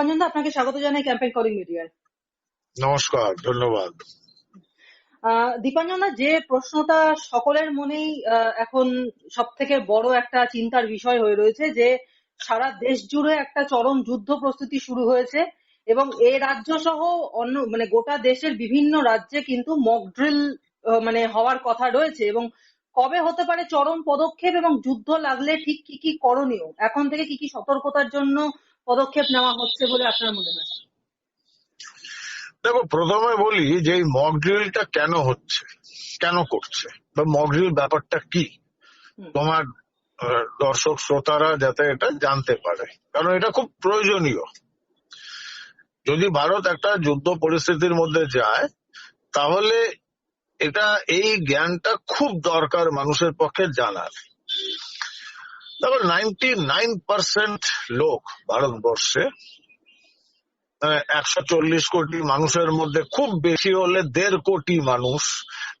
অঞ্জন আপনাকে স্বাগত জানাই ক্যাম্পেইন কলিং মিডিয়ায় নমস্কার ধন্যবাদ। দীপাঞ্জনা যে প্রশ্নটা সকলের মনেই এখন সব থেকে বড় একটা চিন্তার বিষয় হয়ে রয়েছে যে সারা দেশ জুড়ে একটা চরম যুদ্ধ প্রস্তুতি শুরু হয়েছে এবং এ রাজ্য সহ অন্য মানে গোটা দেশের বিভিন্ন রাজ্যে কিন্তু মকড্রিল মানে হওয়ার কথা রয়েছে এবং কবে হতে পারে চরম পদক্ষেপ এবং যুদ্ধ লাগলে ঠিক কি কি করণীয়? এখন থেকে কি কি সতর্কতার জন্য পদক্ষেপ নেওয়া হচ্ছে বলে আপনার মনে হয়? দেখো প্রথমে বলি যে এই মক ড্রিলটা কেন হচ্ছে? কেন করছে? বা মক ড্রিল ব্যাপারটা কি? তোমার দর্শক শ্রোতারা যাতে এটা জানতে পারে। কারণ এটা খুব প্রয়োজনীয়। যদি ভারত একটা যুদ্ধ পরিস্থিতির মধ্যে যায় তাহলে এটা এই জ্ঞানটা খুব দরকার মানুষের পক্ষে জানার। দেখো নাইনটি নাইন পার্সেন্ট লোক ভারতবর্ষে একশো চল্লিশ কোটি মানুষের মধ্যে খুব বেশি হলে দেড় কোটি মানুষ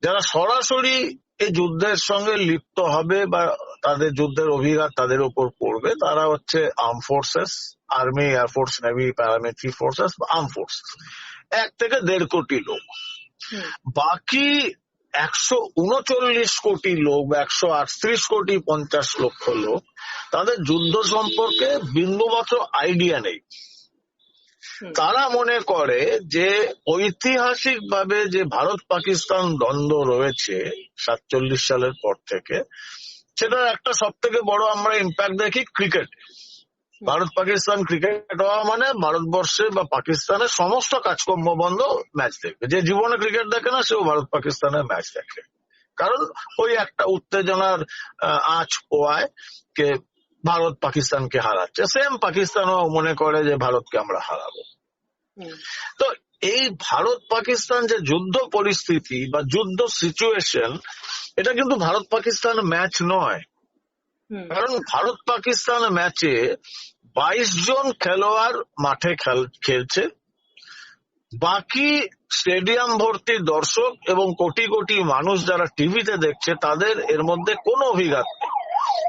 যারা সরাসরি এই যুদ্ধের সঙ্গে লিপ্ত হবে বা তাদের যুদ্ধের অভিঘাত তাদের উপর পড়বে তারা হচ্ছে arm forces army air force navy paramilitary forces বা আর্ম ফোর্সেস এক থেকে দেড় কোটি লোক। বাকি একশো উনচল্লিশ কোটি লোক বা একশো আটত্রিশ কোটি পঞ্চাশ লক্ষ লোক তাদের যুদ্ধ সম্পর্কে বিন্দুমাত্র আইডিয়া নেই। তারা মনে করে যে ঐতিহাসিক ভাবে যে ভারত পাকিস্তান দ্বন্দ্ব রয়েছে সাতচল্লিশ সালের পর থেকে সেটার একটা সব থেকে বড় আমরা ইম্প্যাক্ট দেখি ক্রিকেট ভারত পাকিস্তান ক্রিকেট হওয়া মানে ভারতবর্ষে বা পাকিস্তানের সমস্ত কাজকর্ম বন্ধ ম্যাচ দেখবে। যে জীবনে ক্রিকেট দেখে না সেও ভারত পাকিস্তানের ম্যাচ দেখে। কারণ ওই একটা উত্তেজনার আঁচ পোয়ায় কে ভারত পাকিস্তানকে হারাচ্ছে। সেম পাকিস্তানও মনে করে যে ভারতকে আমরা হারাবো। তো এই ভারত পাকিস্তান যে যুদ্ধ পরিস্থিতি বা যুদ্ধ সিচুয়েশন এটা কিন্তু ভারত পাকিস্তান ম্যাচ নয়। কারণ ভারত পাকিস্তান ম্যাচে বাইশ জন খেলোয়াড় মাঠে খেলছে। বাকি স্টেডিয়াম ভর্তি দর্শক এবং কোটি কোটি মানুষ যারা টিভিতে দেখছে, তাদের এর মধ্যে কোনো অভিঘাত নেই।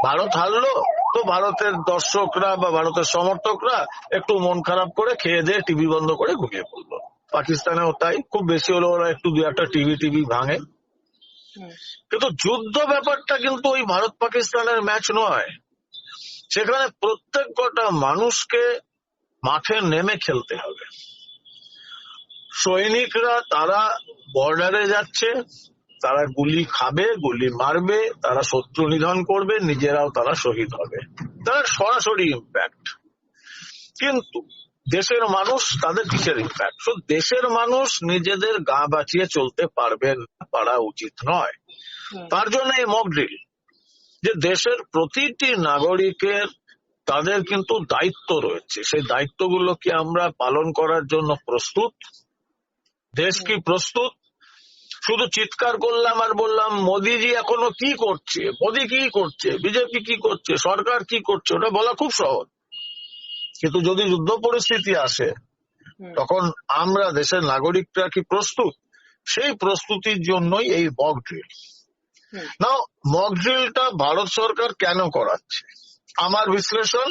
ভারত হারলো তো ভারতের দর্শকরা বা ভারতের সমর্থকরা একটু মন খারাপ করে খেয়ে দিয়ে টিভি বন্ধ করে ঘুমিয়ে পড়ল। পাকিস্তানেও তাই, খুব বেশি হলে ওরা একটু দু একটা টিভি টিভি ভাঙে। কিন্তু যুদ্ধ ব্যাপারটা কিন্তু ওই ভারত পাকিস্তানের ম্যাচ নয়। সেখানে প্রত্যেক কটা মানুষকে মাঠে নেমে খেলতে হবে। সৈনিকরা তারা বর্ডারে যাচ্ছে, তারা গুলি খাবে, গুলি মারবে, তারা শত্রু নিধন করবে, নিজেরাও তারা শহীদ হবে। তারা সরাসরি ইম্প্যাক্ট কিন্তু দেশের মানুষ তাদের কিসের ইম্প্যাক্ট দেশের মানুষ নিজেদের গা বাঁচিয়ে চলতে পারবেন পারা উচিত নয়। তার জন্য এই মক ড্রিল যে দেশের প্রতিটি নাগরিকের তাদের কিন্তু দায়িত্ব রয়েছে। সেই দায়িত্বগুলো কি আমরা পালন করার জন্য প্রস্তুত? দেশ কি প্রস্তুত? শুধু চিৎকার করলাম আর বললাম মোদিজি এখনও কি করছে? মোদি কি করছে? বিজেপি কি করছে? সরকার কি করছে? ওটা বলা খুব সহজ। কিন্তু যদি যুদ্ধ পরিস্থিতি আসে তখন আমরা দেশের নাগরিকরা কি প্রস্তুত? সেই প্রস্তুতির জন্যই এই মক ড্রিল নাও মক ড্রিলটা ভারত সরকার কেন করাচ্ছে? আমার বিশ্লেষণ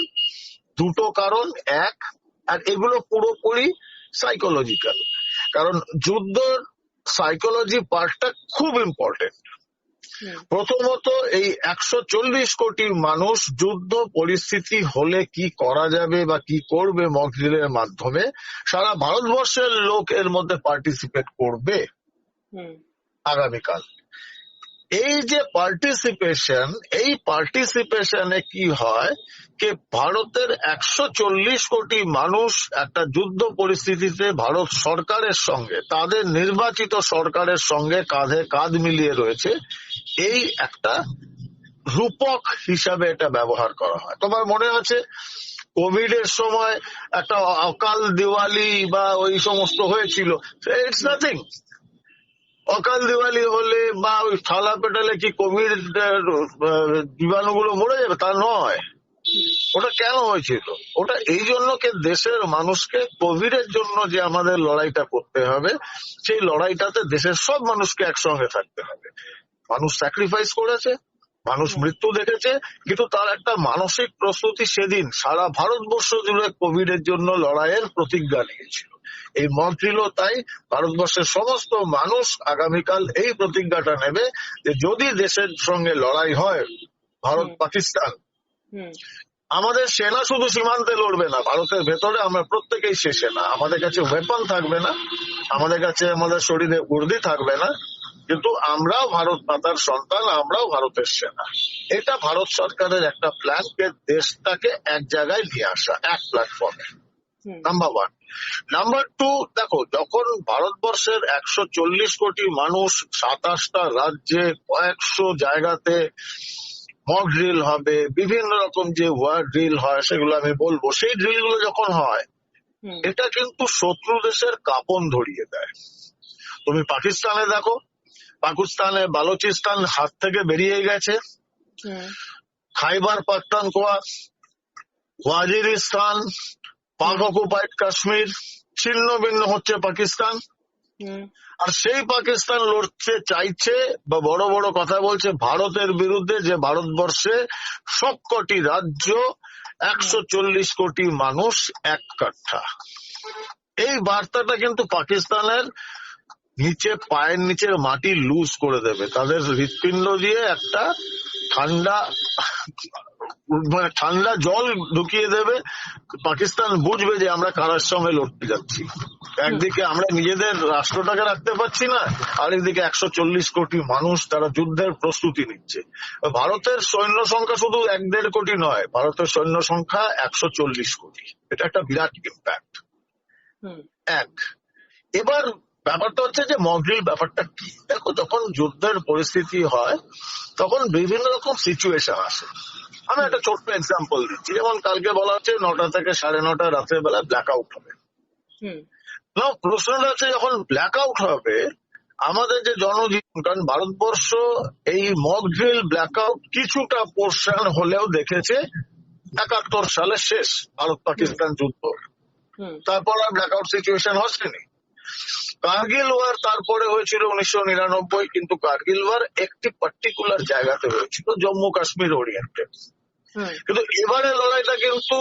দুটো কারণ এক আর এগুলো পুরোপুরি সাইকোলজিক্যাল কারণ যুদ্ধ সাইকোলজি পার্টটা খুব ইম্পর্টেন্ট প্রথমত এই একশো চল্লিশ কোটি মানুষ যুদ্ধ পরিস্থিতি হলে কি করা যাবে বা কি করবে মকড্রিলের মাধ্যমে সারা ভারতবর্ষের লোক এর মধ্যে পার্টিসিপেট করবে আগামীকাল। এই যে পার্টিসিপেশন এই পার্টিসিপেশনে কি হয় যে ভারতের একশো চল্লিশ কোটি মানুষ একটা যুদ্ধ পরিস্থিতিতে ভারত সরকারের সঙ্গে তাদের নির্বাচিত সরকারের সঙ্গে কাঁধে কাঁধ মিলিয়ে রয়েছে। এই একটা রূপক হিসাবে এটা ব্যবহার করা হয়। তোমার মনে আছে কোভিড এর সময় একটা অকাল দিওয়ালি বা ওই সমস্ত হয়েছিল? ইটস নাথিং অকাল দিওয়ালি হলে বা ওই থালা পেটালে কি কোভিড জীবাণুগুলো মরে যাবে? তা নয়। ওটা কেন হয়েছিল? ওটা এই জন্য দেশের মানুষকে কোভিড এর জন্য যে আমাদের লড়াইটা করতে হবে, সেই লড়াইটাতে দেশের সব মানুষকে একসঙ্গে থাকতে হবে। মানুষ স্যাক্রিফাইস করেছে মানুষ মৃত্যু দেখেছে কিন্তু তার একটা মানসিক প্রস্তুতি সেদিন সারা ভারতবর্ষ জুড়ে কোভিড এর জন্য লড়াইয়ের প্রতিজ্ঞা নিয়েছিল। এই মন্ত্রীলও তাই ভারতবর্ষের সমস্ত মানুষ আগামীকাল এই প্রতিজ্ঞাটা নেবে যে যদি দেশের সঙ্গে লড়াই হয় ভারত পাকিস্তান আমাদের সেনা শুধু সীমান্তে লড়বে না ভারতের ভেতরে আমরা প্রত্যেকেই সে সেনা আমাদের কাছে ওয়েপন থাকবে না আমাদের কাছে আমাদের শরীরে উর্দি থাকবে না কিন্তু আমরাও ভারত মাতার সন্তান আমরাও ভারতের সেনা। এটা ভারত সরকারের একটা প্ল্যান কে দেশটাকে এক জায়গায় নিয়ে আসা এক প্ল্যাটফর্মে নাম্বার ওয়ান নাম্বার টু দেখো যখন ভারতবর্ষের একশো চল্লিশ কোটি মানুষ সাতাশটা রাজ্যে কয়েকশো জায়গাতে মক ড্রিল হবে বিভিন্ন রকম যে ওয়ার ড্রিল হয় সেগুলো আমি বলব সেই ড্রিলগুলো যখন হয় এটা কিন্তু শত্রু দেশের কাপন ধরিয়ে দেয়। তুমি পাকিস্তানে দেখো পাকিস্তানে বালুচিস্তান হাত থেকে বেরিয়ে গেছে। খাইবার পাখতানখোয়া ওয়াজিরিস্তান পাক অকুপাইড কাশ্মীর ছিন্ন ভিন্ন হচ্ছে পাকিস্তান। আর সেই পাকিস্তান লড়তে চাইছে বা বড় বড় কথা বলছে ভারতের বিরুদ্ধে যে ভারতবর্ষে সবকটি রাজ্য একশো চল্লিশ কোটি মানুষ এক কাঠা। এই বার্তাটা কিন্তু পাকিস্তানের নিচে পায়ের নিচের মাটি লুজ করে দেবে। তাদের হৃৎপিণ্ড দিয়ে একটা ঠান্ডা মানে ঠান্ডা জল ঢুকিয়ে দেবে। পাকিস্তান বুঝবে যে আমরা কারার সঙ্গে লড়তে যাচ্ছি। একদিকে আমরা নিজেদের রাষ্ট্রটাকে রাখতে পারছি না আরেকদিকে একশো চল্লিশ কোটি মানুষ তারা যুদ্ধের প্রস্তুতি নিচ্ছে। ভারতের সৈন্য সংখ্যা শুধু এক দেড় কোটি নয় ভারতের সৈন্য সংখ্যা একশো চল্লিশ কোটি। এটা একটা বিরাট ইম্প্যাক্ট এক। এবার ব্যাপারটা হচ্ছে যে মকড্রিল ব্যাপারটা কি? দেখো যখন যুদ্ধের পরিস্থিতি হয় তখন বিভিন্ন রকম সিচুয়েশন আসে। আমি একটা ছোট্ট এক্সাম্পল দিচ্ছি। যেমন কালকে বলা হচ্ছে নটা থেকে সাড়ে নটা রাতের বেলা ব্ল্যাক আউট হবে না প্রশ্নটা হচ্ছে যখন ব্ল্যাক আউট হবে আমাদের যে জনজীবন কারণ ভারতবর্ষ এই মক ড্রিল ব্ল্যাক আউট কিছুটা পোর্শন হলেও দেখেছে একাত্তর সালে শেষ ভারত পাকিস্তান যুদ্ধ। হুম। তারপর আর ব্ল্যাক আউট সিচুয়েশন হচ্ছেনি কার্গিল ওয়ার তারপরে হয়েছিল উনিশশো নিরানব্বই কিন্তু কার্গিল ওয়ার একটি পার্টিকুলার জায়গাতে হয়েছিল জম্মু কাশ্মীর ওরিয়েন্টেড কিন্তু এবারে লড়াইটা কিন্তু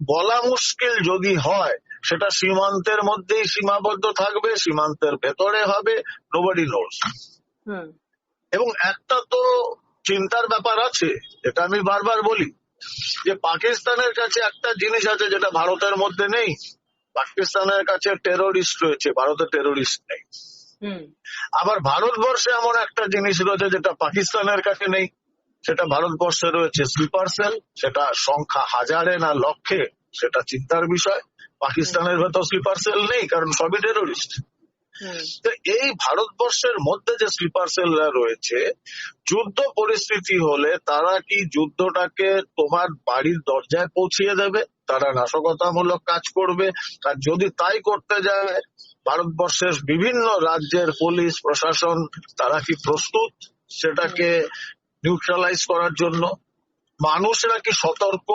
বলা মুশকিল যদি হয় সেটা সীমান্তের মধ্যেই সীমাবদ্ধ থাকবে সীমান্তের ভেতরে হবে নোবডি হুম। এবং একটা তো চিন্তার ব্যাপার আছে যেটা আমি বারবার বলি যে পাকিস্তানের কাছে একটা জিনিস আছে যেটা ভারতের মধ্যে নেই পাকিস্তানের কাছে টেরোরিস্ট রয়েছে ভারতে টেরোরিস্ট নেই। আবার ভারতবর্ষে এমন একটা জিনিস রয়েছে যেটা পাকিস্তানের কাছে নেই সেটা ভারতবর্ষে রয়েছে স্লিপার সেল সেটা সংখ্যা হাজারে না লক্ষে সেটা চিন্তার বিষয়। পাকিস্তানের ভেতর স্লিপার সেল নেই কারণ সবই টেরোরিস্ট তো এই ভারতবর্ষের মধ্যে যে স্লিপার সেলরা রয়েছে যুদ্ধ পরিস্থিতি হলে তারা কি যুদ্ধটাকে তোমার বাড়ির দরজায় পৌঁছিয়ে দেবে? তারা নাশকতামূলক কাজ করবে। আর যদি তাই করতে যায় ভারতবর্ষের বিভিন্ন রাজ্যের পুলিশ প্রশাসন তারা কি প্রস্তুত সেটাকে নিউট্রালাইজ করার জন্য? মানুষরা কি সতর্ক?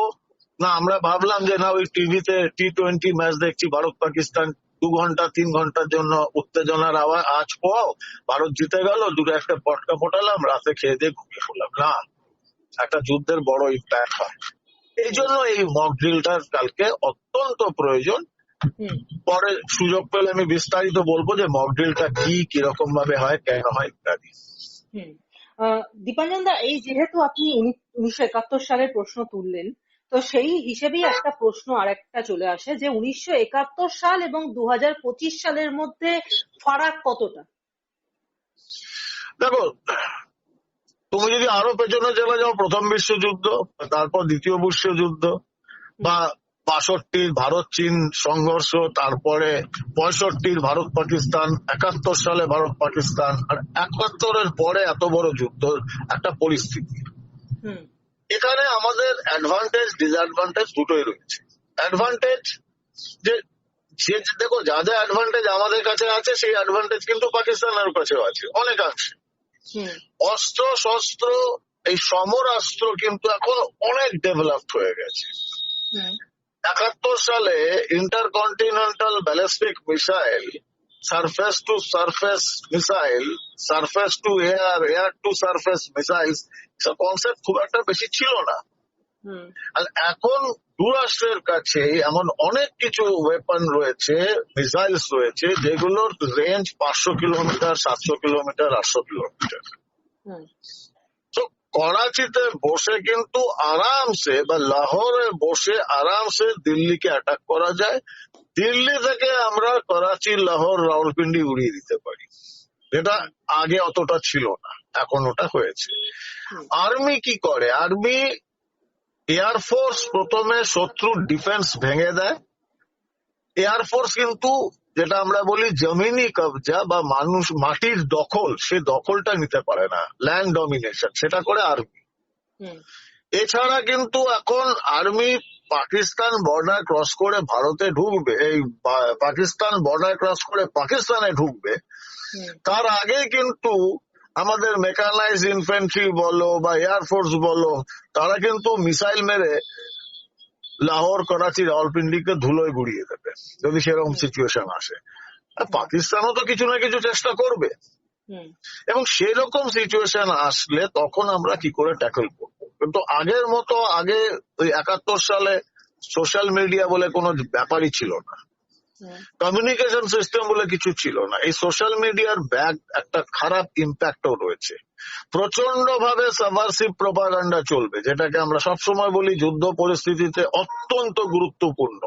না আমরা ভাবলাম যে না ওই টিভিতে টি টোয়েন্টি ম্যাচ দেখছি ভারত পাকিস্তান দু ঘণ্টা তিন ঘণ্টার জন্য উত্তেজনার আওয়াজ আজ পোয়াও ভারত জিতে গেল দুটো একটা পটকা ফোটালাম রাতে খেয়ে দিয়ে ঘুমিয়ে পড়লাম। না একটা যুদ্ধের বড় ইম্প্যাক্ট হয়। এই জন্য এই মক ড্রিলটার কালকে অত্যন্ত প্রয়োজন। পরে সুযোগ পেলে আমি বিস্তারিত বলব যে মক ড্রিলটা কি কীরকম ভাবে হয় কেন হয় ইত্যাদি। দীপাঞ্জন দা এই যেহেতু আপনি উনিশশো একাত্তর সালের প্রশ্ন তুললেন তো সেই হিসেবেই একটা প্রশ্ন আরেকটা চলে আসে যে উনিশশো একাত্তর সাল এবং দু হাজার পঁচিশ সালের মধ্যে ফারাক কতটা? দেখো তুমি যদি আরও পেছনে চলে যাও প্রথম বিশ্বযুদ্ধ তারপর দ্বিতীয় বিশ্বযুদ্ধ বা বাষট্টির ভারত চীন সংঘর্ষ তারপরে পঁয়ষট্টির ভারত পাকিস্তান একাত্তর সালে ভারত পাকিস্তান আর একাত্তরের পরে এত বড় যুদ্ধ একটা পরিস্থিতি। হুম। এখানে আমাদের অ্যাডভান্টেজ ডিসঅ্যাডভান্টেজ দুটোই রয়েছে। অ্যাডভান্টেজ যে যে দেখো যা যা অ্যাডভান্টেজ আমাদের কাছে আছে সেই অ্যাডভান্টেজ কিন্তু পাকিস্তানের কাছেও আছে। অনেকাংশে হুম। অস্ত্র শস্ত্র এই সমরাস্ত্র কিন্তু এখন অনেক ডেভেলপড হয়ে গেছে। একাত্তর সালে intercontinental ballistic missile surface to surface missile surface to air air to surface missile concept খুব একটা বেশি ছিল না। আর এখন দুরাষ্ট্রের কাছে এমন অনেক কিছু ওয়েপন রয়েছে মিসাইলস রয়েছে যেগুলোর রেঞ্জ পাঁচশো কিলোমিটার সাতশো কিলোমিটার আটশো কিলোমিটার। তো করাচিতে বসে কিন্তু আরামসে বা লাহোরে বসে আরামসে দিল্লিকে অ্যাটাক করা যায়। দিল্লি থেকে আমরা করাচি লাহোর রাউলপিন্ডি উড়িয়ে দিতে পারি। যেটা আগে অতটা ছিল না। এখন ওটা হয়েছে আর্মি কি করে? আর্মি এয়ারফোর্স প্রথমে শত্রুর ডিফেন্স ভেঙে দেয়। এয়ারফোর্স কিন্তু যেটা আমরা বলি জমিনি কবজা বা মানুষ মাটির দখল সে দখলটা নিতে পারে না। ল্যান্ড ডমিনেশন সেটা করে আর্মি। এছাড়া কিন্তু এখন আর্মি পাকিস্তান বর্ডার ক্রস করে ভারতে ঢুকবে এই পাকিস্তান বর্ডার ক্রস করে পাকিস্তানে ঢুকবে। তার আগে কিন্তু আমাদের মেকানাইজ ইনফেন্ট্রি বলো বা এয়ারফোর্স বলো তারা কিন্তু মিসাইল মেরে লাহোর করাচি রাওয়ালপিন্ডিকে ধুলোয় গুড়িয়ে দেবে যদি সেরকম সিচুয়েশন আসে। পাকিস্তানও তো কিছু না কিছু চেষ্টা করবে। এবং সেরকম সিচুয়েশন আসলে তখন আমরা কি করে ট্যাকল করব? কিন্তু আগের মতো আগে ওই একাত্তর সালে সোশ্যাল মিডিয়া বলে কোনো ব্যাপারই ছিল না। কমিউনিকেশন সিস্টেম বলে কিছু ছিল না। এই সোশ্যাল মিডিয়ার ব্যাগ একটা খারাপ ইম্প্যাক্টও রয়েছে। প্রচণ্ড ভাবে সাবারসিভ প্রপাগান্ডা চলবে, যেটাকে আমরা সবসময় বলি যুদ্ধ পরিস্থিতিতে অত্যন্ত গুরুত্বপূর্ণ।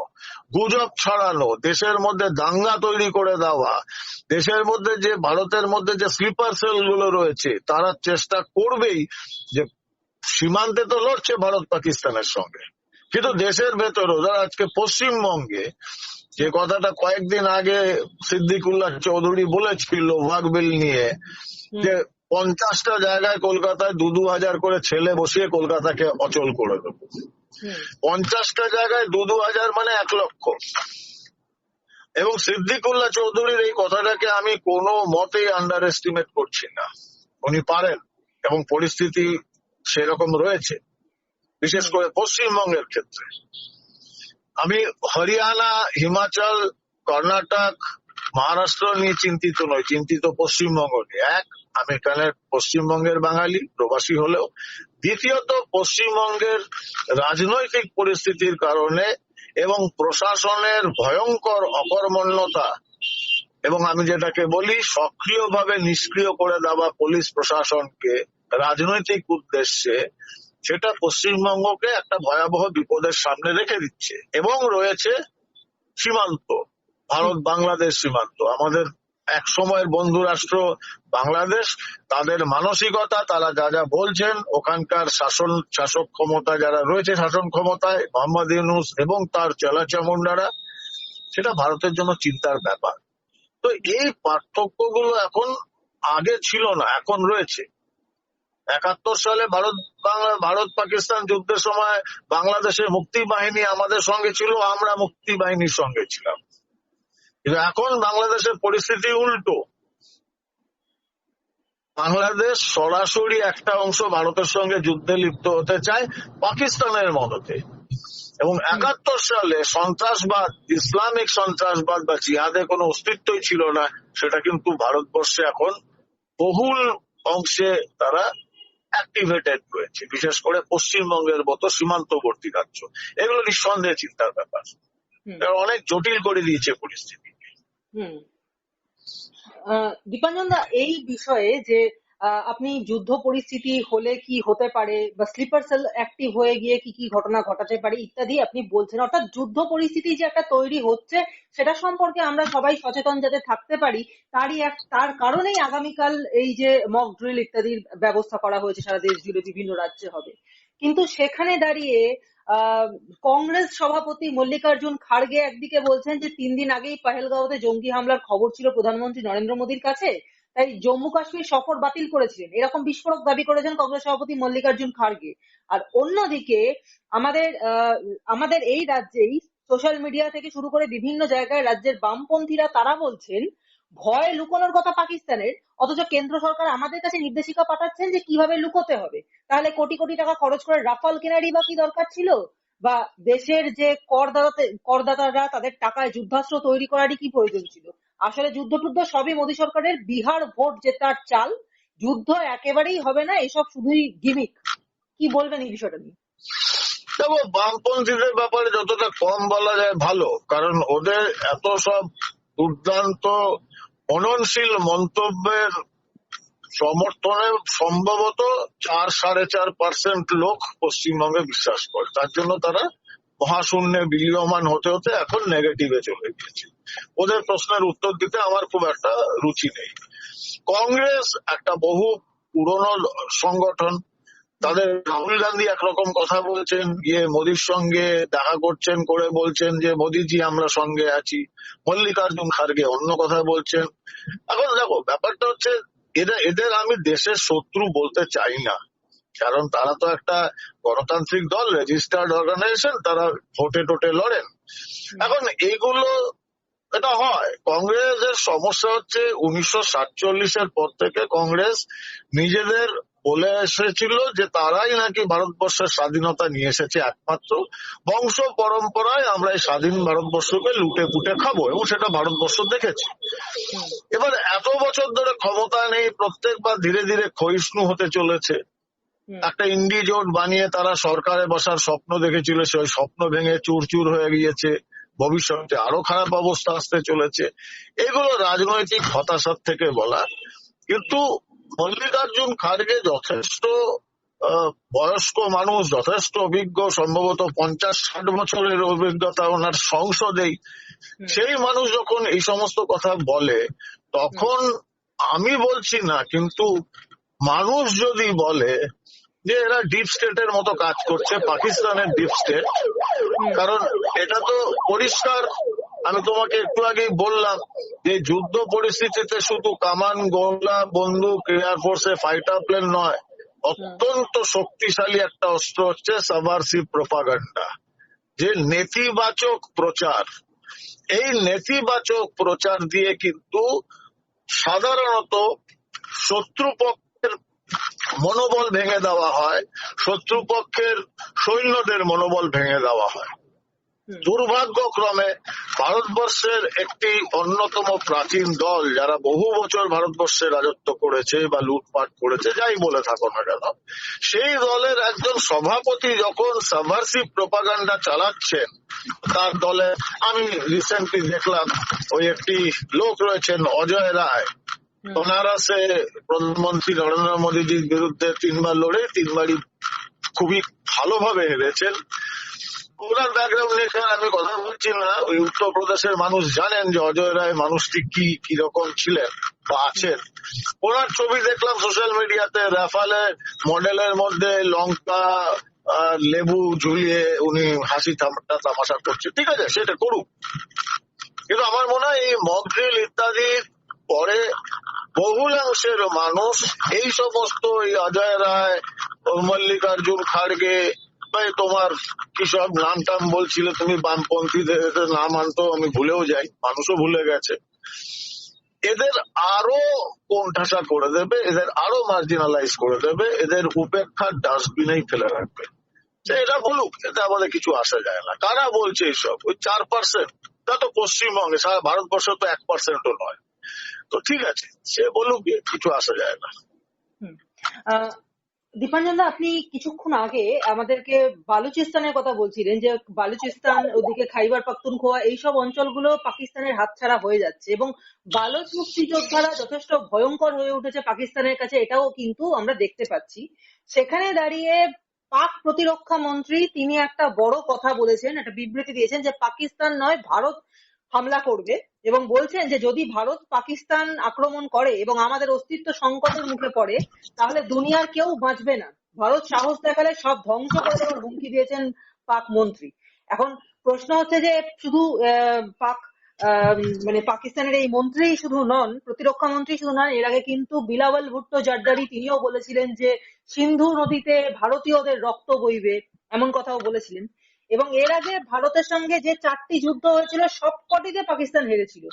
গুজব ছড়ানো, দেশের মধ্যে দাঙ্গা তৈরি করে দেওয়া, দেশের মধ্যে যে, ভারতের মধ্যে যে স্লিপার সেলগুলো রয়েছে, তারা চেষ্টা করবেই যে সীমান্তে তো লড়ছে ভারত পাকিস্তানের সঙ্গে। কিন্তু দেশের ভেতরও, ধর আজকে পশ্চিমবঙ্গে যে কথাটা কয়েকদিন আগে সিদ্দিকুল্লাহ চৌধুরী বলেছিল ওয়াকবিল নিয়ে যে পঞ্চাশটা জায়গায় কলকাতায় দু দু হাজার করে ছেলে বসিয়ে কলকাতাকে অচল করে দেবো। পঞ্চাশটা জায়গায় দু দু হাজার মানে এক লক্ষ। এবং সিদ্দিকুল্লাহ চৌধুরীর এই কথাটাকে আমি কোনো মতেই আন্ডার এস্টিমেট করছি না। উনি পারেন এবং পরিস্থিতি সেরকম রয়েছে বিশেষ করে পশ্চিমবঙ্গের ক্ষেত্রে। আমি হরিয়ানা, হিমাচল, কর্ণাটক, মহারাষ্ট্র নিয়ে চিন্তিত নই, চিন্তিত পশ্চিমবঙ্গ নিয়ে। এক, আমি এখানে পশ্চিমবঙ্গের বাঙালি, প্রবাসী হলেও। দ্বিতীয়ত, পশ্চিমবঙ্গের রাজনৈতিক পরিস্থিতির কারণে এবং প্রশাসনের ভয়ঙ্কর অকর্মণ্যতা, এবং আমি যেটাকে বলি, সক্রিয়ভাবে নিষ্ক্রিয় করে দেওয়া পুলিশ প্রশাসনকে রাজনৈতিক উদ্দেশ্যে সেটা পশ্চিমবঙ্গকে একটা ভয়াবহ বিপদের সামনে রেখে দিচ্ছে। এবং রয়েছে সীমান্ত, ভারত, বাংলাদেশ সীমান্ত। আমাদের এক সময়ের বন্ধু রাষ্ট্র বাংলাদেশ, তাদের মানসিকতা, তারা যা যা বলছেন, ওখানকার শাসন, শাসক ক্ষমতা যারা রয়েছে, শাসন ক্ষমতায়, মোহাম্মদ ইউনুস এবং তার চেলাচামুন্ডারা, সেটা ভারতের জন্য চিন্তার ব্যাপার। তো এই পার্থক্যগুলো এখন আগে ছিল না, এখন রয়েছে। একাত্তর সালে ভারত বাংলা, ভারত পাকিস্তান যুদ্ধের সময় বাংলাদেশের মুক্তি বাহিনী আমাদের সঙ্গে ছিল, আমরা মুক্তি বাহিনীর সঙ্গে ছিলাম। কিন্তু এখন বাংলাদেশের পরিস্থিতি উল্টো। বাংলাদেশ সরাসরি একটা অংশ ভারতের সঙ্গে যুদ্ধে লিপ্ত হতে চায় পাকিস্তানের মদতে। এবং একাত্তর সালে সন্ত্রাসবাদ, ইসলামিক সন্ত্রাসবাদ বা জিহাদের কোনো অস্তিত্বই ছিল না, সেটা কিন্তু ভারতবর্ষে এখন বহুল অংশে তারা অ্যাক্টিভেটেড রয়েছে। বিশেষ করে পশ্চিমবঙ্গের মতো সীমান্তবর্তী রাজ্য। এগুলো নিঃসন্দেহে চিন্তার ব্যাপার। অনেক জটিল করে দিয়েছে পরিস্থিতি। দীপাঞ্জন দা এই বিষয়ে যে আপনি যুদ্ধ পরিস্থিতি হলে কি হতে পারে বা স্লিপার সেল অ্যাক্টিভ হয়ে গিয়ে কি কি ঘটনা ঘটাতে পারে ইত্যাদি আপনি বলছেন। অর্থাৎ যুদ্ধ পরিস্থিতি যে একটা তৈরি হচ্ছে, সেটা সম্পর্কে আমরা সবাই সচেতন যাতে থাকতে পারি, তারই এক, তার কারণেই আগামীকাল এই যে মক ড্রিল ইত্যাদির ব্যবস্থা করা হয়েছে সারা দেশ জুড়ে, বিভিন্ন রাজ্যে হবে। কিন্তু সেখানে দাঁড়িয়ে কংগ্রেস সভাপতি মল্লিকার্জুন খাড়গে একদিকে বলছেন যে তিন দিন আগেই পাহেলগাঁওতে জঙ্গি হামলার খবর ছিল প্রধানমন্ত্রী নরেন্দ্র মোদীর কাছে। তাই জম্মু কাশ্মীর সফর বাতিল করেছিলেন। এরকম বিস্ফোরক দাবি করেছেন কংগ্রেস সভাপতি মল্লিকার্জুন খাড়গে আর অন্যদিকে আমাদের আমাদের এই রাজ্যেই সোশ্যাল মিডিয়া থেকে শুরু করে বিভিন্ন জায়গায় রাজ্যের বামপন্থীরা তারা বলছেন, ভয় লুকোনোর কথা পাকিস্তানের, অথচ কেন্দ্র সরকার আমাদের কাছে নির্দেশিকা পাঠাচ্ছেন যে কীভাবে লুকোতে হবে। তাহলে কোটি কোটি টাকা খরচ করে রাফাল কেনারই বা কি দরকার ছিল? বা দেশের যে করদাতা করদাতারা তাদের টাকায় যুদ্ধাস্ত্র তৈরি করারই কি প্রয়োজন ছিল? আসলে যুদ্ধ টুদ্ধ সবই মোদী সরকারের বিহার ভোট জেতার চাল, যুদ্ধ একেবারেই হবে না, এসব শুধুই গিমিক কি বলবেন এই বিষয়টা নিয়ে? দেখো, বামপন্থীদের ব্যাপারে যতটা কম বলা যায় ভালো, কারণ ওদের এত সব দুর্দান্ত মননশীল মন্তব্যের সমর্থনে সম্ভবত চার সাড়ে চার পার্সেন্ট লোক পশ্চিমবঙ্গে বিশ্বাস করে। তার জন্য তারা মহাশূন্যে বিলীয়মান হতে হতে এখন নেগেটিভে চলে গিয়েছে। ওদের প্রশ্নের উত্তর দিতে আমার খুব একটা রুচি নেই। কংগ্রেস একটা বহু পুরনো সংগঠন। তাদের রাহুল গান্ধী একরকম কথা বলছেন, গিয়ে মোদির সঙ্গে দেখা করছেন, করে বলছেন যে, মোদিজি, আমরা সঙ্গে আছি। মল্লিকার্জুন খার্গে অন্য কথা বলছেন। এখন দেখো, ব্যাপারটা হচ্ছে এদের এদের আমি দেশের শত্রু বলতে চাই না। কারণ তারা তো একটা গণতান্ত্রিক দল রেজিস্টার্ড অর্গানাইজেশন তারা ভোটে টোটে লড়েন। এখন এইগুলো এটা হয়। কংগ্রেসের সমস্যা হচ্ছে উনিশশো সাতচল্লিশের পর থেকে কংগ্রেস নিজেদের বলে এসেছিল যে তারাই নাকি ভারতবর্ষের স্বাধীনতা নিয়ে এসেছে একমাত্র বংশ পরম্পরায় আমরা এই স্বাধীন ভারতবর্ষকে লুটে পুটে খাব এবং সেটা ভারতবর্ষ দেখেছে। এবার এত বছর ধরে ক্ষমতা নেই প্রত্যেকবার ধীরে ধীরে ক্ষয়িষ্ণু হতে চলেছে। একটা ইন্ডি জোট বানিয়ে তারা সরকারে বসার স্বপ্ন দেখেছিল সেই স্বপ্ন ভেঙে চুরচুর হয়ে গিয়েছে। ভবিষ্যতে আরও খারাপ অবস্থা আসতে চলেছে। এগুলো রাজনৈতিক হতাশার থেকে বলা। কিন্তু মল্লিকার্জুন খাড়গে যথেষ্ট বয়স্ক মানুষ যথেষ্ট অভিজ্ঞ সম্ভবত পঞ্চাশ ষাট বছরের অভিজ্ঞতা ওনার সংসদেই। সেই মানুষ যখন এই সমস্ত কথা বলে তখন আমি বলছি না কিন্তু মানুষ যদি বলে যে এরা ডিপ স্টেটের মতো কাজ করছে, পাকিস্তানের ডিপ স্টেট কারণ এটা তো পরিষ্কার। আমি তোমাকে একটু আগেই বললাম যে যুদ্ধ পরিস্থিতিতে শুধু কামান, গোলা, বন্দুক এয়ার ফোর্সে ফাইটার প্লেন নয়, অত্যন্ত শক্তিশালী একটা অস্ত্র হচ্ছে সাবারসি প্রপাগান্ডা যে নেতিবাচক প্রচার, এই নেতিবাচক প্রচার দিয়ে কিন্তু সাধারণত শত্রুপক্ষের মনোবল ভেঙে দেওয়া হয় শত্রুপক্ষের সৈন্যদের মনোবল ভেঙে দেওয়া হয়। দুর্ভাগ্যক্রমে ভারতবর্ষের একটি অন্যতম প্রাচীন দল যারা বহু বছর ভারতবর্ষে রাজত্ব করেছে বা লুটপাট করেছে যাই বলে থাকো না কেন সেই দলের একজন সভাপতি যখন সাবভার্সিভ প্রপাগান্ডা চালাচ্ছেন তার দলে আমি রিসেন্টলি দেখলাম ওই একটি লোক রয়েছেন অজয় রায়। হুম, বনারসে প্রধানমন্ত্রী নরেন্দ্র মোদীজির বিরুদ্ধে তিনবার লড়ে তিনবারই খুবই ভালোভাবে হেরেছেন। ওনার ব্যাকগ্রাউন্ড নিয়ে আমি কথা বলছি না। ওই উত্তরপ্রদেশের মানুষ জানেন যে অজয় রায় মানুষটি কি কীরকম ছিলেন বা আছেন। ওনার ছবি দেখলাম সোশ্যাল মিডিয়াতে রাফালে মডেলের মধ্যে লঙ্কা লেবু ঝুলিয়ে উনি হাসি তামাশা তামাশা করছে। ঠিক আছে সেটা করুক। কিন্তু আমার মনে হয় এই মকড্রিল ইত্যাদি পরে বহুলাংশের মানুষ, এই সমস্ত এই অজয় রায়, মল্লিকার্জুন খাড়গে তোমার কি সব নাম টাম বলছিলে, তুমি বামপন্থীদের নাম আনতো আমি ভুলেও যাই, মানুষও ভুলে গেছে। এদের আরও কোণঠাসা করে দেবে, এদের আরও মার্জিনালাইজ করে দেবে, এদের উপেক্ষার ডাস্টবিনেই ফেলে রাখবে। এটা বলুক, এতে আমাদের কিছু আসা যায় না। কারা বলছে এইসব? ওই চার পার্সেন্ট তা তো পশ্চিমবঙ্গে, সারা ভারতবর্ষ তো এক পার্সেন্টও নয়। তো ঠিক আছে, সে বলুক কিছু আসা যায় না। দীপাঞ্জন দা আপনি কিছুক্ষণ আগে আমাদেরকে বালুচিস্তানের কথা বলছিলেন, যে বালুচিস্তান, ওদিকে খাইবার পাখতুনখোয়া এইসব অঞ্চলগুলো পাকিস্তানের হাতছাড়া হয়ে যাচ্ছে এবং বালুচ মুক্তিযোদ্ধারা যথেষ্ট ভয়ঙ্কর হয়ে উঠেছে পাকিস্তানের কাছে, এটাও কিন্তু আমরা দেখতে পাচ্ছি। সেখানে দাঁড়িয়ে পাক প্রতিরক্ষা মন্ত্রী, তিনি একটা বড় কথা বলেছেন, একটা বিবৃতি দিয়েছেন যে পাকিস্তান নয়, ভারত হামলা করবে এবং বলছেন যে যদি ভারত পাকিস্তান আক্রমণ করে এবং আমাদের অস্তিত্ব সংকটের মুখে পড়ে, তাহলে দুনিয়ার কেউ বাঁচবে না। ভারত সাহস দেখালে সব ধ্বংস করে দেওয়ার হুমকি দিয়েছেন পাক মন্ত্রী। এখন প্রশ্ন হচ্ছে যে শুধু পাক মানে পাকিস্তানের এই মন্ত্রী শুধু নন, প্রতিরক্ষা মন্ত্রী শুধু নন, এর আগে কিন্তু বিলাওয়াল ভুট্টো জারদারি তিনিও বলেছিলেন যে সিন্ধু নদীতে ভারতীয়দের রক্ত বইবে, এমন কথাও বলেছিলেন। এবং এর আগে ভারতের সঙ্গে যে চারটি যুদ্ধ হয়েছিল সবকটিতে পাকিস্তান হেরেছিল।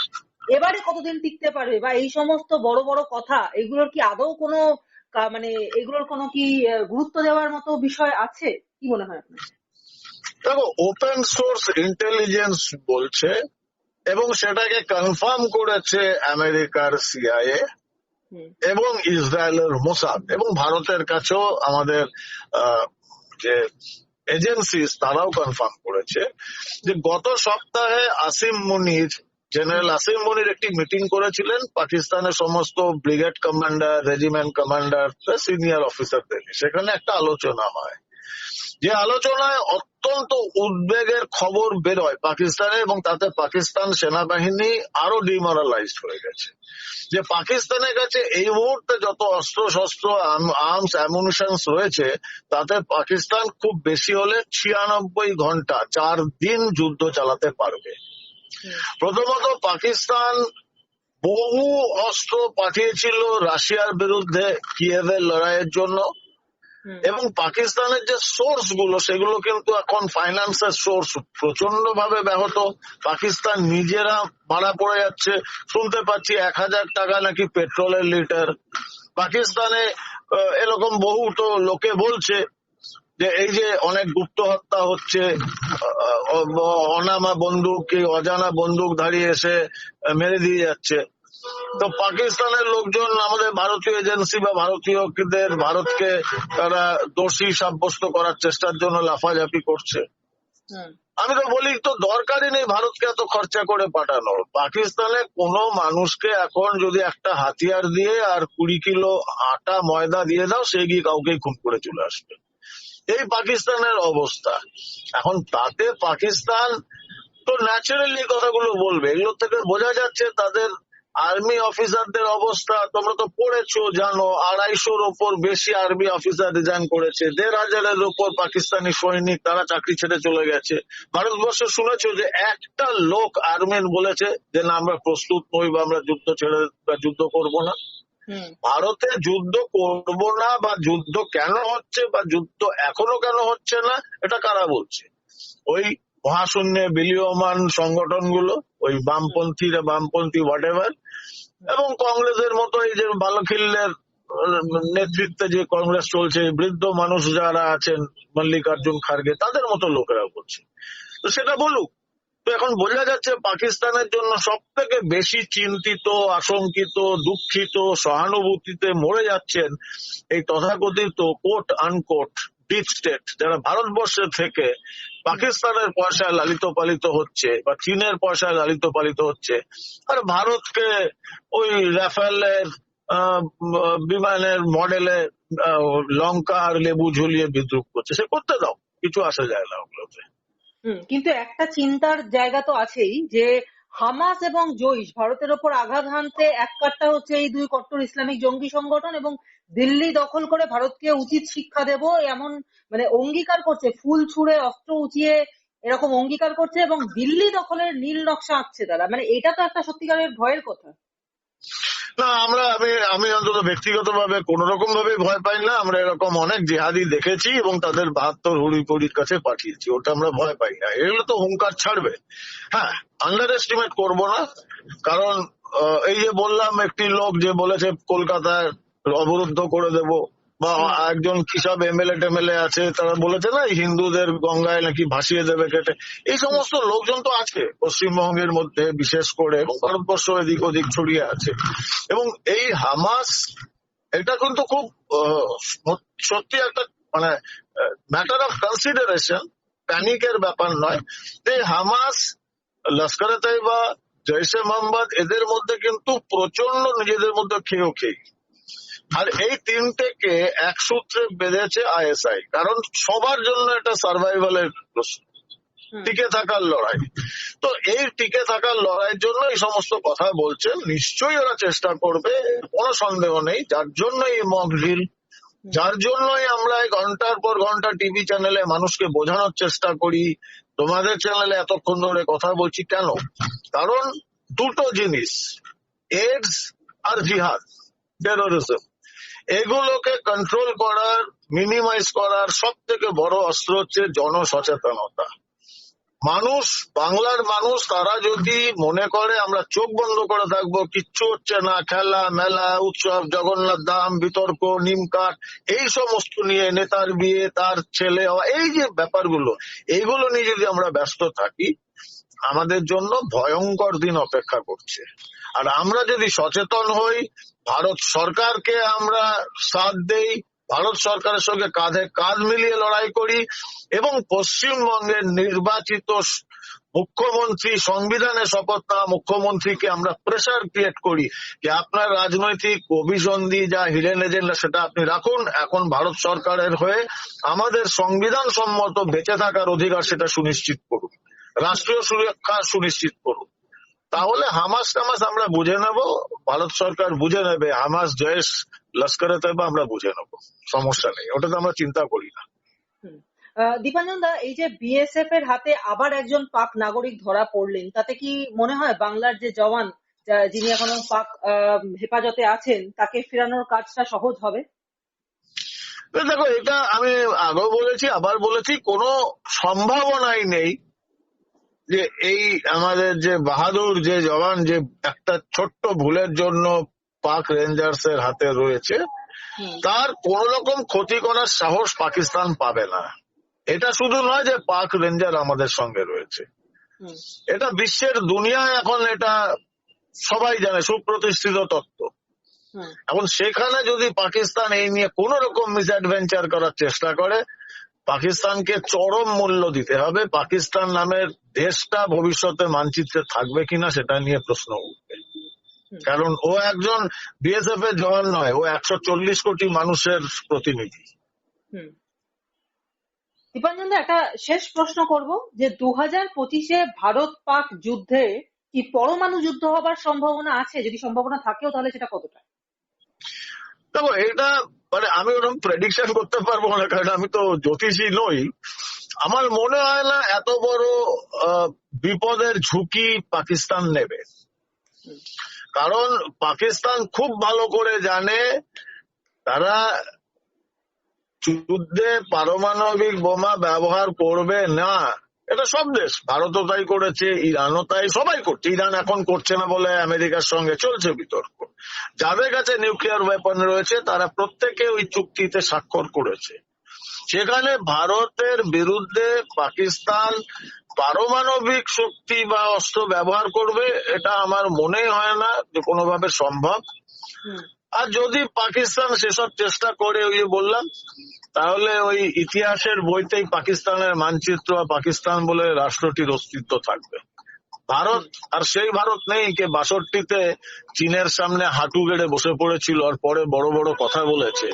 এবারে কতদিন টিকতে পারবে? বা এই সমস্ত বড় বড় কথা এগুলোর কি আদৌ কোনো মানে এগুলোর কোনো কি গুরুত্ব দেওয়ার মতো বিষয় আছে? কি মনে হয় আপনার? দেখো ওপেন সোর্স ইন্টেলিজেন্স বলছে এবং সেটাকে কনফার্ম করেছে আমেরিকার সিআইএ এবং ইসরায়েলের মোসাদ। এবং ভারতের কাছেও আমাদের আহ, যে এজেন্সিস তারাও কনফার্ম করেছে যে গত সপ্তাহে আসিম মুনির জেনারেল আসিম মনির একটি মিটিং করেছিলেন পাকিস্তানের সমস্ত brigade commander regiment commander senior অফিসারদের সেখানে একটা আলোচনা হয়। যে আলোচনায় অত্যন্ত উদ্বেগের খবর বেরোয় পাকিস্তানে এবং তাতে পাকিস্তান সেনাবাহিনী আরও ডিমোরালাইজড হয়ে গেছে। যে পাকিস্তানের কাছে এই মুহূর্তে যত অস্ত্র শস্ত্র আর্মস অ্যামুনিশনস রয়েছে, তাতে পাকিস্তান খুব বেশি হলে ছিয়ানব্বই ঘণ্টা, চার দিন যুদ্ধ চালাতে পারবে। প্রথমত পাকিস্তান বহু অস্ত্র পাঠিয়েছিল রাশিয়ার বিরুদ্ধে কিয়েভের লড়াইয়ের জন্য। এবং পাকিস্তানের যে সোর্সগুলো, সেগুলো কিন্তু এখন ফাইন্যান্সের সোর্স প্রচণ্ড ভাবে ব্যাহত। পাকিস্তান নিজেরা মারা পড়ে যাচ্ছে। শুনতে পাচ্ছি এক হাজার টাকা নাকি পেট্রোলের লিটার। পাকিস্তানে এরকম বহু তো লোকে বলছে যে, এই যে অনেক গুপ্ত হত্যা হচ্ছে অনামা বন্দুক কি অজানা বন্দুক ধারিয়ে এসে মেরে দিয়ে যাচ্ছে। তো পাকিস্তানের লোকজন আমাদের ভারতীয় এজেন্সি বা ভারতীয়দের ভারতকে তারা দোষী সাব্যস্ত করার চেষ্টার জন্য লাফাঝাপি করছে। আমি তো বলি তো দরকারই নেই ভারতকে এত খরচা করে পাঠানোর। পাকিস্তানে কোনো মানুষকে এখন যদি একটা হাতিয়ার দিয়ে আর কুড়ি কিলো আটা ময়দা দিয়ে দাও সে গিয়ে কাউকে খুন করে চলে আসবে। এই পাকিস্তানের অবস্থা। এখন তাতে পাকিস্তান তো ন্যাচারালি কথাগুলো বলবে। এগুলো থেকে বোঝা যাচ্ছে তাদের আর্মি অফিসারদের অবস্থা তোমরা তো পড়েছো জানো আড়াইশোর ওপর বেশি আর্মি অফিসার রিজাইন করেছে। দেড় হাজারের ওপর পাকিস্তানি সৈনিক তারা চাকরি ছেড়ে চলে গেছে। ভারতবর্ষ শুনেছো যে একটা লোক আর্মির বলেছে যে না আমরা প্রস্তুত নই বা আমরা যুদ্ধ ছেড়ে বা যুদ্ধ করব না। হুম, ভারতে যুদ্ধ করব না বা যুদ্ধ কেন হচ্ছে বা যুদ্ধ এখনও কেন হচ্ছে না এটা কারা বলছে? ওই মহাশূন্যে বিলীয়মান সংগঠনগুলো ওই বামপন্থীরা বামপন্থী হোয়াট এবং কংগ্রেসের মতো এই যে বালখিল্যের নেতৃত্বে যে কংগ্রেস চলছে বৃদ্ধ মানুষ যারা আছেন, মল্লিকার্জুন খার্গে, তাদের মতো লোকেরা বলছে। তো সেটা বলুক। তো এখন বোঝা যাচ্ছে পাকিস্তানের জন্য সব থেকে বেশি চিন্তিত, আশঙ্কিত, দুঃখিত, সহানুভূতিতে মরে যাচ্ছেন এই তথাকথিত কোট আনকোট ডিপ স্টেট যারা ভারতবর্ষের থেকে পাকিস্তানের পয়সায় লালিত পালিত হচ্ছে বা চীনের পয়সায় লালিত পালিত হচ্ছে, আর ভারতকে ওই রাফেলের বিমানের মডেলে লঙ্কা আর লেবু ঝুলিয়ে বিদ্রুপ করছে। সে করতে দাও, কিছু আসা যায় না ওগুলোতে। কিন্তু একটা চিন্তার জায়গা তো আছেই যে হামাস এবং জৈশ ভারতের ওপর আঘাত হানতে এক কাট্টা হচ্ছে এই দুই কট্টর ইসলামিক জঙ্গি সংগঠন এবং দিল্লি দখল করে ভারতকে উচিত শিক্ষা দেব এমন মানে অঙ্গীকার করছে, ফুল ছুঁড়ে, অস্ত্র উঁচিয়ে এরকম অঙ্গীকার করছে এবং দিল্লি দখলের নীল নকশা আঁকছে তারা। মানে এটা তো একটা সত্যিকারের ভয়ের কথা। না, আমরা, আমি আমি অন্তত ব্যক্তিগতভাবে কোন রকম ভাবে ভয় পাই না। আমরা এরকম অনেক জেহাদি দেখেছি এবং তাদের বাহাত্তর হুড়িপুড়ির কাছে পাঠিয়েছি। ওটা আমরা ভয় পাই না। এগুলো তো হুঙ্কার ছাড়বে। হ্যাঁ আন্ডার এস্টিমেট করব না। কারণ এই যে বললাম, একটি লোক যে বলেছে কলকাতায় অবরুদ্ধ করে দেব। বা একজন কি সব এমএলএ টেমএলএ আছে তারা বলেছে না হিন্দুদের গঙ্গায় নাকি ভাসিয়ে দেবে কেটে। এই সমস্ত লোকজন তো আছে পশ্চিমবঙ্গের মধ্যে বিশেষ করে এবং ভারতবর্ষ এদিক ওদিক ছড়িয়ে আছে। এবং এই হামাস এটা কিন্তু খুব সত্যি একটা মানে ম্যাটার অফ কনসিডারেশন প্যানিকের ব্যাপার নয়। এই হামাস লস্করে তাইবা জৈশে মোহাম্মদ এদের মধ্যে কিন্তু প্রচণ্ড নিজেদের মধ্যে খেয়েও খেয়ে আর এই তিনটেকে এক সূত্রে বেঁধেছে আইএসআই। কারণ সবার জন্য এটা সার্ভাইভালের প্রশ্ন। টিকে থাকার লড়াই। তো এই টিকে থাকার লড়াইয়ের জন্য এই সমস্ত কথা বলছেন। নিশ্চয়ই ওরা চেষ্টা করবে কোনো সন্দেহ নেই। যার জন্য এই মক ড্রিল যার জন্যই আমরা ঘণ্টার পর ঘণ্টা টিভি চ্যানেলে মানুষকে বোঝানোর চেষ্টা করি তোমাদের চ্যানেলে এতক্ষণ ধরে কথা বলছি কেন? কারণ দুটো জিনিস এডস আর জিহাদ টেরোরিজম এগুলোকে কন্ট্রোল করার মিনিমাইজ করার সব থেকে বড় অস্ত্র হচ্ছে জনসচেতনতা। মানুষ, বাংলার মানুষ, তারা যদি মনে করে আমরা চোখ বন্ধ করে থাকব, কিচ্ছু হচ্ছে না, খেলা, মেলা, উৎসব, জগন্নাথ দাম বিতর্ক নিমকাট এই সমস্ত নিয়ে নেতার বিয়ে, তার ছেলে হওয়া, এই যে ব্যাপারগুলো এইগুলো নিয়ে যদি আমরা ব্যস্ত থাকি আমাদের জন্য ভয়ঙ্কর দিন অপেক্ষা করছে। আর আমরা যদি সচেতন হই, ভারত সরকারকে আমরা সাথ দেই, ভারত সরকারের সঙ্গে কাঁধে কাঁধ মিলিয়ে লড়াই করি এবং পশ্চিমবঙ্গের নির্বাচিত মুখ্যমন্ত্রী সংবিধানে শপথ নেওয়া মুখ্যমন্ত্রীকে আমরা প্রেসার ক্রিয়েট করি যে আপনার রাজনৈতিক অভিসন্ধি যা হিডেন এজেন্ডা সেটা আপনি রাখুন। এখন ভারত সরকারের হয়ে আমাদের সংবিধান সম্মত বেঁচে থাকার অধিকার সেটা সুনিশ্চিত করুন। রাষ্ট্রীয় সুরক্ষা সুনিশ্চিত করুন। তাহলে হামাস টামাস আমরা বুঝে নেব ভারত সরকার বুঝে নেবে হামাস জয়েশ লস্করে তৈবা আমরা বুঝে নেব সমস্যা নেই ওটা তো আমরা চিন্তা করি না। দীপাঞ্জন দা এই যে বিএসএফ এর হাতে আবার একজন পাক নাগরিক ধরা পড়লেন তাতে কি মনে হয় বাংলার যে জওয়ান যিনি এখনও পাক হেফাজতে আছেন তাকে ফেরানোর কাজটা সহজ হবে? দেখো এটা আমি আগেও বলেছি আবার বলেছি কোনো সম্ভাবনাই নেই যে এই আমাদের যে বাহাদুর যে জওয়ান যে একটা ছোট্ট ভুলের জন্য পাক রেঞ্জার্স এর হাতে রয়েছে তার কোন রকম ক্ষতি করার সাহস পাকিস্তান পাবে না। এটা শুধু নয় যে পাক রেঞ্জার আমাদের সঙ্গে রয়েছে। এটা বিশ্বের দুনিয়ায় এখন এটা সবাই জানে সুপ্রতিষ্ঠিত তত্ত্ব। এখন সেখানে যদি পাকিস্তান এই নিয়ে কোন রকম মিসঅ্যাডভেঞ্চার করার চেষ্টা করে পাকিস্তানকে চরম মূল্য দিতে হবে। পাকিস্তান নামের দেশটা ভবিষ্যতে মানচিত্রে থাকবে কিনা সেটা নিয়ে প্রশ্ন উঠবে। কারণ ও একজন বিএসএফ এর জওয়ান নয় ও একশো চল্লিশ কোটি মানুষের প্রতিনিধি। হুম। দীপাঞ্জন দা একটা শেষ প্রশ্ন করব যে দু হাজার পঁচিশে ভারত পাক যুদ্ধে কি পরমাণু যুদ্ধ হবার সম্ভাবনা আছে? যদি সম্ভাবনা থাকেও তাহলে সেটা কতটা? দেখো, এটা মানে আমি ওরকম প্রেডিকশন করতে পারব না, কারণ আমি তো জ্যোতিষী নই। আমার মনে হয় না এত বড় বিপদের ঝুঁকি পাকিস্তান নেবে। কারণ পাকিস্তান খুব ভালো করে জানে, তারা যুদ্ধে পারমাণবিক বোমা ব্যবহার করবে না। এটা সব দেশ। ভারতও তাই করেছে ইরানও তাই সবাই করছে। ইরান এখন করছে না বলে আমেরিকার সঙ্গে চলছে বিতর্ক। যাদের কাছে নিউক্লিয়ার ওয়েপন রয়েছে তারা প্রত্যেকে ওই চুক্তিতে স্বাক্ষর করেছে। সেখানে ভারতের বিরুদ্ধে পাকিস্তান পারমাণবিক শক্তি বা অস্ত্র ব্যবহার করবে এটা আমার মনে হয় না যে কোনোভাবে সম্ভব। আর যদি পাকিস্তান সেসব চেষ্টা করে ওই বললাম তাহলে ওই ইতিহাসের বইতেই পাকিস্তানের মানচিত্র পাকিস্তান বলে রাষ্ট্রটির অস্তিত্ব থাকবে। ভারত, আর সেই ভারত নেই কে বাষট্টিতে চীনের সামনে হাঁটু গেড়ে বসে পড়েছিল আর পরে বড় বড় কথা বলেছে।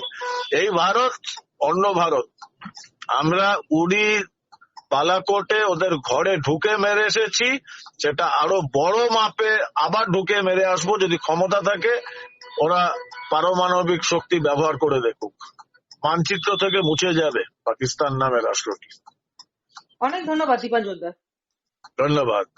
এই ভারত, অন্য ভারত, আমরা উড়ি, বালাকোটে ওদের ঘরে ঢুকে মেরে এসেছি, সেটা আরও বড় মাপে আবার ঢুকে মেরে আসব, যদি ক্ষমতা থাকে, ওরা পারমাণবিক শক্তি ব্যবহার করে দেখুক। মানচিত্র থেকে মুছে যাবে পাকিস্তান নামে রাষ্ট্রটি। অনেক ধন্যবাদ দীপাঞ্জন দা। ধন্যবাদ।